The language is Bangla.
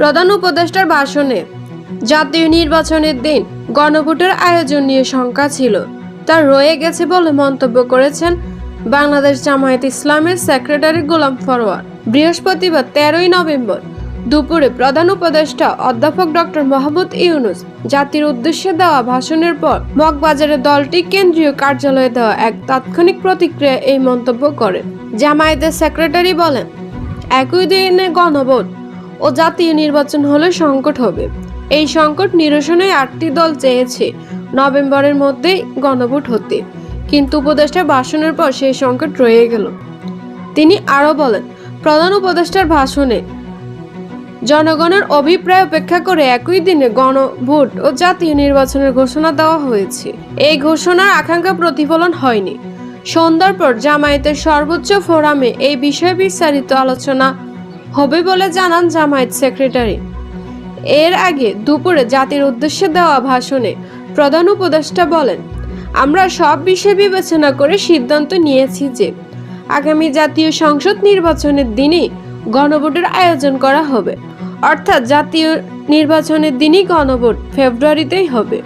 প্রধান উপদেষ্টার ভাষণে, জাতীয় নির্বাচনের দিন গণভোটের আয়োজন নিয়ে শঙ্কা ছিল। তা রয়ে গেছে বলে মন্তব্য করেছেন বাংলাদেশ জামায়াত ইসলামের সেক্রেটারি গোলাম ফরওয়ার বৃহস্পতিবার তেরোই নভেম্বর দুপুরে প্রধান উপদেষ্টা অধ্যাপক ডক্টর মোহাম্মদ ইউনুস জাতির উদ্দেশ্যে দেওয়া ভাষণের পর মগবাজারে দলটি কেন্দ্রীয় কার্যালয়ে দেওয়া এক তাৎক্ষণিক প্রতিক্রিয়া এই মন্তব্য করেন। জামায়াতের সেক্রেটারি বলেন, একই দিনে গণভোট ও জাতীয় নির্বাচন হলে সংকট হবে। এই সংকট নিরসনে আটটি দল চেয়েছে নভেম্বরের মধ্যেই গণভোট হতে। কিন্তু উপদেষ্টা ভাষণের পর সেই সংকট রয়ে গেল। তিনি আরও বলেন, প্রধান উপদেষ্টার ভাষণে জনগণের অভিপ্রায় উপেক্ষা করে একই দিনে গণভোট ও জাতীয় নির্বাচনের ঘোষণা দেওয়া হয়েছে। এই ঘোষণার আকাঙ্ক্ষা প্রতিফলন হয়নি। সন্ধ্যার পর জামায়াতের সর্বোচ্চ ফোরামে এই বিষয়ে বিস্তারিত আলোচনা হবে বলে জানান জামায়াত সেক্রেটারি। এর আগে দুপুরে জাতির উদ্দেশ্যে দেওয়া ভাষণে প্রধান উপদেষ্টা বলেন, আমরা সব বিষয় বিবেচনা করে সিদ্ধান্ত নিয়েছি যে আগামী জাতীয় সংসদ নির্বাচনের দিনই গণভোটের আয়োজন করা হবে। অর্থাৎ জাতীয় নির্বাচনের দিনই গণভোট ফেব্রুয়ারিতেই হবে।